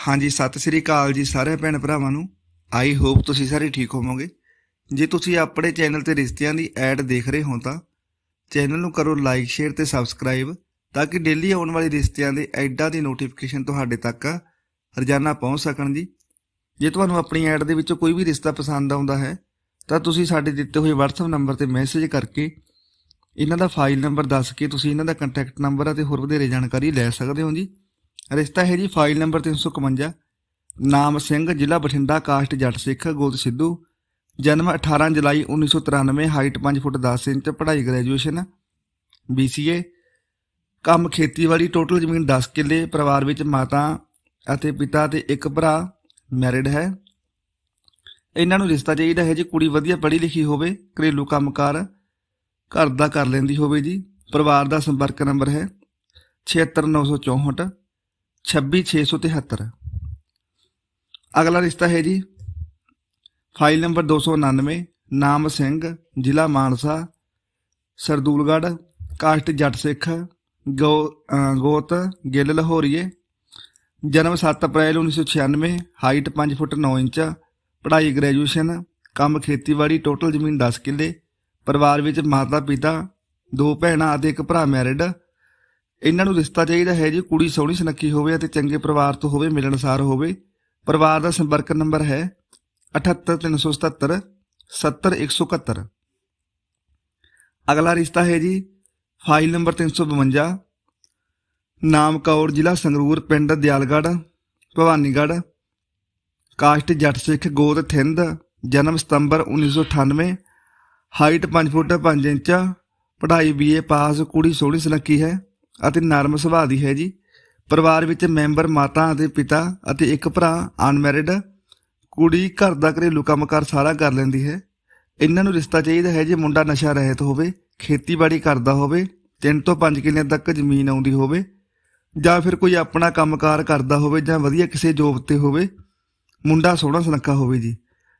ਹਾਂਜੀ, ਸਤਿ ਸ੍ਰੀ ਅਕਾਲ ਜੀ ਸਾਰੇ ਭੈਣ ਭਰਾਵਾਂ ਨੂੰ। ਆਈ ਹੋਪ ਤੁਸੀਂ ਸਾਰੇ ਠੀਕ ਹੋਵੋਗੇ। ਜੇ ਤੁਸੀਂ ਆਪਣੇ ਚੈਨਲ ਤੇ ਰਿਸ਼ਤਿਆਂ ਦੀ ਐਡ ਦੇਖ ਰਹੇ ਹੋ ਤਾਂ ਚੈਨਲ ਨੂੰ ਕਰੋ ਲਾਈਕ ਸ਼ੇਅਰ ਤੇ ਸਬਸਕ੍ਰਾਈਬ ਤਾਂ ਕਿ ਡੇਲੀ ਆਉਣ ਵਾਲੇ ਰਿਸ਼ਤਿਆਂ ਦੇ ਐਡਾਂ ਦੀ ਨੋਟੀਫਿਕੇਸ਼ਨ ਤੁਹਾਡੇ ਤੱਕ ਰੋਜ਼ਾਨਾ ਪਹੁੰਚ ਸਕਣ ਜੀ। ਜੇ ਤੁਹਾਨੂੰ ਆਪਣੀ ਐਡ ਦੇ ਵਿੱਚੋਂ ਕੋਈ ਵੀ ਰਿਸ਼ਤਾ ਪਸੰਦ ਆਉਂਦਾ ਹੈ, ਤਾਂ ਤੁਸੀਂ ਸਾਡੇ ਦਿੱਤੇ ਹੋਏ WhatsApp ਨੰਬਰ ਤੇ ਮੈਸੇਜ ਕਰਕੇ ਇਹਨਾਂ ਦਾ ਫਾਈਲ ਨੰਬਰ ਦੱਸ ਕੇ ਤੁਸੀਂ ਇਹਨਾਂ ਦਾ ਕੰਟੈਕਟ ਨੰਬਰ ਅਤੇ ਹੋਰ ਵਧੇਰੇ ਜਾਣਕਾਰੀ ਲੈ ਸਕਦੇ ਹੋ ਜੀ। ਰਿਸ਼ਤਾ ਹੈ ਜੀ ਫਾਈਲ ਨੰਬਰ 351 ਨਾਮ ਸਿੰਘ, ਜ਼ਿਲ੍ਹਾ ਬਠਿੰਡਾ, ਕਾਸਟ ਜੱਟ ਸਿੱਖ, ਗੋਤ ਸਿੱਧੂ। ਜਨਮ 18 ਜੁਲਾਈ 1993 ਹਾਈਟ 5 ਫੁੱਟ 10 ਇੰਚ, ਪੜ੍ਹਾਈ ਗ੍ਰੈਜੂਏਸ਼ਨ BCA ਕੰਮ ਖੇਤੀਬਾੜੀ, ਟੋਟਲ ਜ਼ਮੀਨ 10 ਕਿੱਲੇ, ਪਰਿਵਾਰ ਵਿੱਚ ਮਾਤਾ ਅਤੇ ਪਿਤਾ ਤੇ ਇੱਕ ਭਰਾ, ਮੈਰਿਡ ਹੈ। ਇਹਨਾਂ ਨੂੰ ਰਿਸ਼ਤਾ ਚਾਹੀਦਾ ਹੈ ਜੀ, ਕੁੜੀ ਵਧੀਆ ਪੜ੍ਹੀ ਲਿਖੀ ਹੋਵੇ, ਘਰੇਲੂ ਕੰਮਕਾਰ, ਘਰ ਦਾ ਕਰ ਲੈਂਦੀ ਹੋਵੇ ਜੀ, ਪਰਿਵਾਰ ਦਾ ਸੰਪਰਕ ਨੰਬਰ ਹੈ 76964 26673 ਅਗਲਾ ਰਿਸ਼ਤਾ ਹੈ ਜੀ, ਫਾਈਲ ਨੰਬਰ 299 ਨਾਮ ਸਿੰਘ, ਜ਼ਿਲ੍ਹਾ ਮਾਨਸਾ, ਸਰਦੂਲਗੜ੍ਹ, ਕਾਸਟ ਜੱਟ ਸਿੱਖ, ਗੋ ਗੋਤ, ਗਿੱਲ ਲਾਹੌਰੀਏ। ਜਨਮ 7 ਅਪ੍ਰੈਲ 1996 ਹਾਈਟ 5 ਫੁੱਟ 9 ਇੰਚ, ਪੜ੍ਹਾਈ ਗ੍ਰੈਜੂਏਸ਼ਨ, ਕੰਮ ਖੇਤੀਬਾੜੀ ਟੋਟਲ ਜ਼ਮੀਨ 10 ਕਿੱਲੇ, ਪਰਿਵਾਰ ਵਿੱਚ ਮਾਤਾ ਪਿਤਾ ਦੋ ਭੈਣਾਂ ਅਤੇ ਇੱਕ ਭਰਾ ਮੈਰਿਡ। ਇਹਨਾਂ ਨੂੰ ਰਿਸ਼ਤਾ ਚਾਹੀਦਾ ਹੈ ਜੀ ਕੁੜੀ ਸੋਹਣੀ ਸੁਨੱਖੀ ਹੋਵੇ ਅਤੇ ਚੰਗੇ ਪਰਿਵਾਰ ਤੋਂ ਹੋਵੇ ਮਿਲਣਸਾਰ ਹੋਵੇ। ਪਰਿਵਾਰ ਦਾ ਸੰਪਰਕ ਨੰਬਰ ਹੈ 78377 70171 ਅਗਲਾ ਰਿਸ਼ਤਾ ਹੈ ਜੀ ਫਾਈਲ ਨੰਬਰ 352 ਨਾਮ ਕੌਰ, ਜ਼ਿਲ੍ਹਾ ਸੰਗਰੂਰ, ਪਿੰਡ ਦਿਆਲਗੜ੍ਹ, ਭਵਾਨੀਗੜ੍ਹ। ਕਾਸਟ ਜੱਟ ਸਿੱਖ ਗੋਤ ਥਿੰਦ, ਜਨਮ ਸਤੰਬਰ 1998 ਹਾਈਟ 5 ਫੁੱਟ 5 ਇੰਚ। ਪੜ੍ਹਾਈ ਬੀਏ ਪਾਸ ਕੁੜੀ ਸੋਹਣੀ ਸੁਨੱਖੀ ਹੈ। ਅਤੇ ਨਰਮ ਸੁਭਾਅ ਦੀ ਹੈ ਜੀ। ਪਰਿਵਾਰ ਵਿੱਚ ਮੈਂਬਰ ਮਾਤਾ ਅਤੇ ਪਿਤਾ ਅਤੇ ਇੱਕ ਭਰਾ ਅਨਮੈਰਿਡ, ਕੁੜੀ ਘਰ ਦਾ ਘਰੇਲੂ ਕੰਮਕਾਰ ਸਾਰਾ ਕਰ ਲੈਂਦੀ ਹੈ। ਇਹਨਾਂ ਨੂੰ ਰਿਸ਼ਤਾ ਚਾਹੀਦਾ ਹੈ ਜੇ ਮੁੰਡਾ ਨਸ਼ਾ ਰਹਿਤ ਹੋਵੇ, ਖੇਤੀਬਾੜੀ ਕਰਦਾ ਹੋਵੇ 3 ਤੋਂ 5 ਕਿੱਲੇ ਤੱਕ ਜ਼ਮੀਨ ਆਉਂਦੀ ਹੋਵੇ ਜਾਂ ਫਿਰ ਕੋਈ ਆਪਣਾ ਕੰਮਕਾਰ ਕਰਦਾ ਹੋਵੇ ਜਾਂ ਵਧੀਆ ਕਿਸੇ ਜੋਬ ਤੇ ਹੋਵੇ, ਮੁੰਡਾ ਸੋਹਣਾ ਸੁਨੱਖਾ ਹੋਵੇ ਜੀ।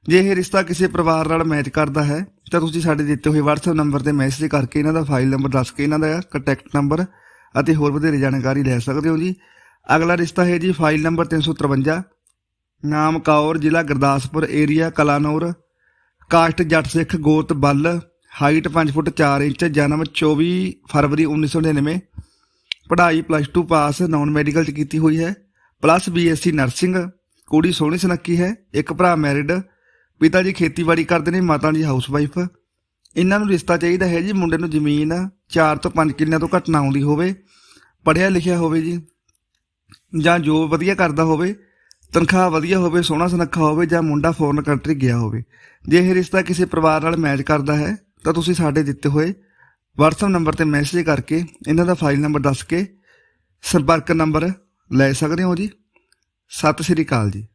ਜੇ ਇਹ ਰਿਸ਼ਤਾ ਕਿਸੇ ਪਰਿਵਾਰ ਨਾਲ ਮੈਚ ਕਰਦਾ ਹੈ, ਤਾਂ ਤੁਸੀਂ ਸਾਡੇ ਦਿੱਤੇ ਹੋਏ WhatsApp ਨੰਬਰ ਤੇ ਮੈਸੇਜ ਕਰਕੇ ਇਹਨਾਂ ਦਾ ਫਾਈਲ ਨੰਬਰ ਦੱਸ ਕੇ ਇਹਨਾਂ ਦਾ ਕੰਟੈਕਟ ਨੰਬਰ ਅਤੇ ਹੋਰ ਵਧੇਰੇ ਜਾਣਕਾਰੀ ਲੈ ਸਕਦੇ ਹੋ ਜੀ। ਅਗਲਾ ਰਿਸ਼ਤਾ ਹੈ ਜੀ ਫਾਈਲ ਨੰਬਰ 353 ਨਾਮ ਕੌਰ, ਜ਼ਿਲ੍ਹਾ ਗੁਰਦਾਸਪੁਰ, ਏਰੀਆ ਕਲਾਨੌਰ। ਕਾਸਟ ਜੱਟ ਸਿੱਖ ਗੋਤ ਬੱਲ। ਹਾਈਟ 5 ਫੁੱਟ 4 ਇੰਚ, ਜਨਮ 24 ਫਰਵਰੀ 1999 ਪੜ੍ਹਾਈ ਪਲੱਸ 2 ਪਾਸ ਨਾਨ ਮੈਡੀਕਲ ਚ ਕੀਤੀ ਹੋਈ ਹੈ। ਪਲੱਸ ਬੀਐਸਸੀ ਨਰਸਿੰਗ ਕੁੜੀ ਸੋਹਣੀ ਸੁਨੱਖੀ ਹੈ, ਇੱਕ ਭਰਾ ਮੈਰਿਡ ਪਿਤਾ ਜੀ ਖੇਤੀਬਾੜੀ ਕਰਦੇ ਨੇ, ਮਾਤਾ ਜੀ ਹਾਊਸਵਾਈਫ ਇਹਨਾਂ ਨੂੰ ਰਿਸ਼ਤਾ ਚਾਹੀਦਾ ਹੈ ਜੀ, ਮੁੰਡੇ ਨੂੰ ਜ਼ਮੀਨ 4 ਤੋਂ 5 ਕਿੱਲਿਆਂ ਤੋਂ ਘੱਟ ਨਾ ਆਉਂਦੀ ਹੋਵੇ, ਪੜ੍ਹਿਆ ਲਿਖਿਆ ਹੋਵੇ ਜੀ, ਜਾਂ ਜੋ ਵਧੀਆ ਕਰਦਾ ਹੋਵੇ, ਤਨਖਾਹ ਵਧੀਆ ਹੋਵੇ, ਸੋਹਣਾ ਸੁਨੱਖਾ ਹੋਵੇ, ਜਾਂ ਮੁੰਡਾ ਫੋਰਨ ਕੰਟਰੀ ਗਿਆ ਹੋਵੇ। ਜੇ ਇਹ ਰਿਸ਼ਤਾ ਕਿਸੇ ਪਰਿਵਾਰ ਨਾਲ ਮੈਚ ਕਰਦਾ ਹੈ, ਤਾਂ ਤੁਸੀਂ ਸਾਡੇ ਦਿੱਤੇ ਹੋਏ WhatsApp ਨੰਬਰ ਤੇ ਮੈਸੇਜ ਕਰਕੇ ਇਹਨਾਂ ਦਾ ਫਾਈਲ ਨੰਬਰ ਦੱਸ ਕੇ ਸੰਪਰਕ ਨੰਬਰ ਲੈ ਸਕਦੇ ਹੋ ਜੀ। ਸਤਿ ਸ਼੍ਰੀ ਅਕਾਲ ਜੀ।